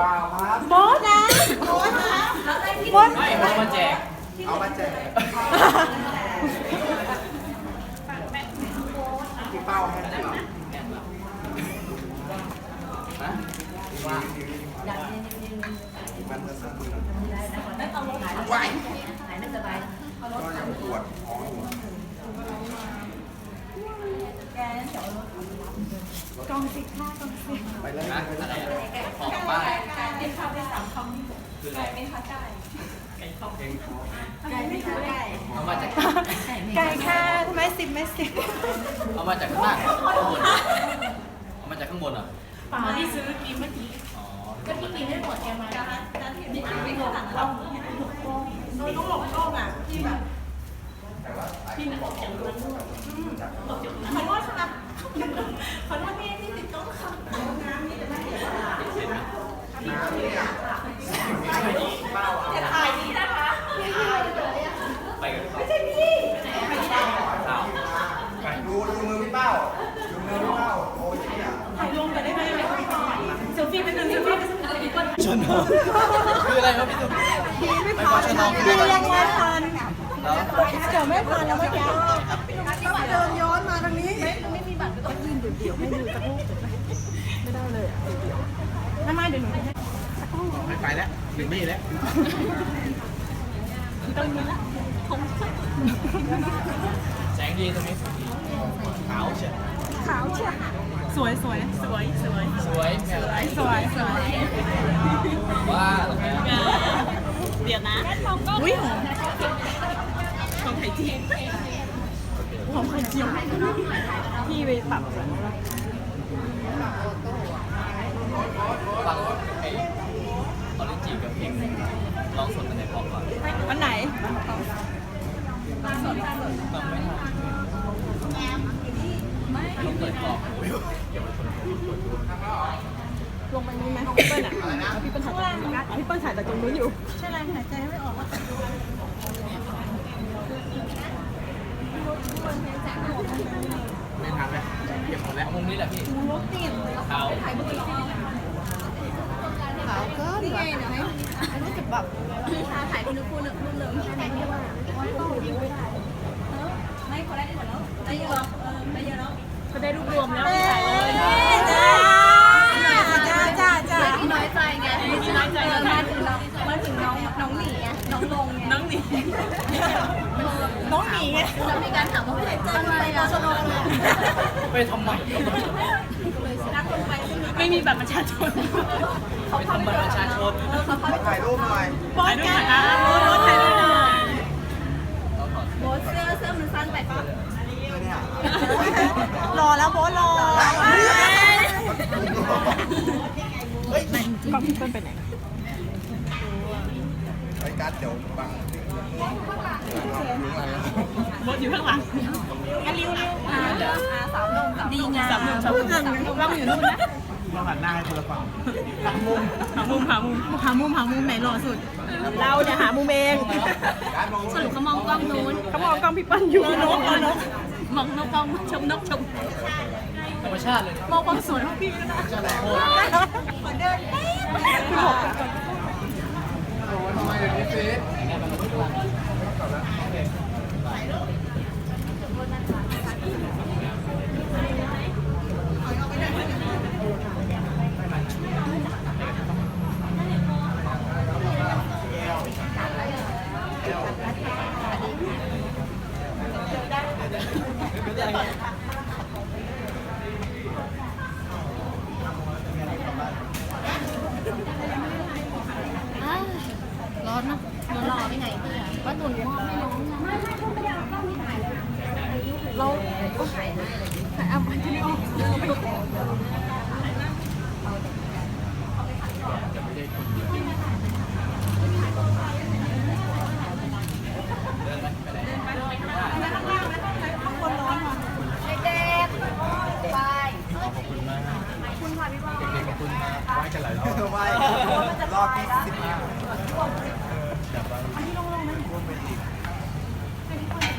เปล่าครับโบสนะโบสโบไม่เอามาแจกเอามาแจกพี่เป้าให้หรือเปล่านะว่ามันจะสั่นไหวก็ยังปวดท้องอยู่กองสิค่ากองสิไปเลยนะ ไปเล อะไร ย อะของป้า คืออะไรไก่ไม่ค่ะไก่เอามาจากไก่ค่ะทำไมสิบไม่สิบเอามาจากข้างล่างข้างบนเอามาจากข้างบนเหรอะป่าที่ซื้อกินเมื่อกี้อ๋อก็ที่กินไม่หมดแกมาแล้วนี่คือไม่หลังกล้องเราต้องหลบกล้องอะที่แบบพี่นักเขียนรู้หลบจากนั้นขอโทษค่ะขอโทษพี่ที่ติดกล้องค่ะน้ำนี่จะไม่เห็น เห็นไหม น้ำเนี่ย จะถ่ายนี้นะคะ ไปกันไม่ใช่พี่สาว ดูดูมือพี่เป้าดูมือพี่เป้าโอ้ยเนี่ย ถ่ายรวมกันได้ไหมเซลฟี่เป็นหนึ่งเซลฟี่เป็นหนึ่งคน ชนน้องคืออะไรครับพี่ตุ้มพีไม่พอเลยค่ะคือยังไม่ทันเดี๋ยวไม่ทันแล้วเมื่อกี้ต้องเดินย้อนมาทางนี้ไม่ไม่มีบัตรก็ต้องยืนเดี่ยวๆให้ดูสักรูปไม่ได้เลยอะเดี่ยวๆน้ำมาเดี๋ยวหนูให้ไม่ไปแล้วถึงไม่แล้วตรงนี้ละแสงดีตรงนี้ขาวเชียวขาวเชียว สวยสวยสวยสวยสวยแมวสวยสวยว่าหรอแม่เดี๋ยวนะอุ้ยของไข่เจียวหอมไข่เจียวพี่ไปปรับ ฟังไอ้ออริจิกับเพลงร้องสดกันในพร้อมก่อน วันไหน ฟังไม่ทันต้อง เปิดกล่องลงไปนี้ไหมพี่เปิ้ลอะเอาพี่เปิ้ลถ่ายจากพี่เปิ้ลถ่ายจากตรงนู้นอยู่ ใช่ไรหายใจไม่ออกว่าไม่ทันแล้วเก็บหมดแล้วมุมนี้แหละพี่รถติดเขาวขาวเกินนี่ไงเดี๋ยวให้อันนี้จะแบบถ่ายคนนึงคนหนึ่งรูปเหลืองใช่ไหมที่ว่าไม่พองไม่ได้หมดแล้วได้เยอะได้เยอะแล้ว ก็ได้รูปรวมแล้วถ่ายเลยจ้าจ้าจ้าไม่น้อยใจไงไม่น้อยใจมาถึงน้องมาถึงน้องน้องหนีไงน้องลงไงน้องหนีน้องหนีไงแล้วมีการถามว่าไม่ทำอะไรอะไปทำไมไม่มีบัตรประชาชนไปทำบัตรประชาชนมาถ่ายรูปหน่อยบอถ่ายสรูปกัหน่อนยนะโบ๊ทโบ๊ทถ่ายรูปหน่อยโบทเสื้อเสื้อมันสั้นไปปะเนี่ย รอแล้วบอสรอเฮ้ยกล้องพี่เปิ้ลไปไหนไอ้กัดเดี๋ยวบังโบ๊ทอยู่ข้างหลังงั้นริ้วริ้วสามลงสามดีงามสามหนุ่มสามหนุ่มเราอยู่นู่นนะเราหันหน้าให้คนละฝั่งหามุมหามุมหามุมหามุมหามุมไหนหล่อสุด เราเนี่ยหามุมเองการมองสรุปเขามองกล้องนู้นเขามองกล้องพี่เปิ้ลอยู่นกนก มองนกกล้องชมนกชมธรรมชาติเลยมองความสวยของพี่นะโคตรคุณหกทำไมเดี๋ยวนี้เฟซ ร้อนนะหนูรอไปไหนเพื่อนว่าหนูมอบไม่ร้อนนะไม่ไม่เขาไปเอากล้องที่ถ่ายเลยนะเราก็ถ่ายให้เอาไปที่นี่ออก เด็กๆไป ขอบคุณมากคุณค่ะพี่บอลเด็กๆขอบคุณมากไว้กันหลายรอบ ไว้ร อบที่สิบห้า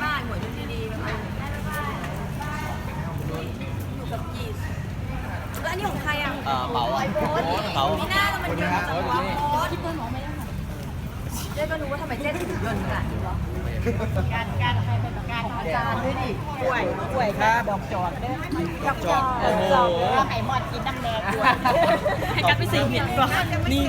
บ้านหัวดีๆๆแบบนั้นอยู่กับจีแล้วอันนี้ของใครอะเอ่อเป๋าอะเป๋า มีหน้าแล้วมันเดินมาจากหัวโพสที่เพื่อนมองไม่ได้เจ๊ก็รู้ว่าทำไมเจ๊ถึงยนต์ขนาดนี้หรอการการใครเป็นการอาจารย์ด้วยดิป่วยป่วยค่ะดอกจอดเด้ดอกจอดโอ้โหเราไข่หมอดกินน้ำแดงด้วยให้กันไปสี่เห็นก่อนนี่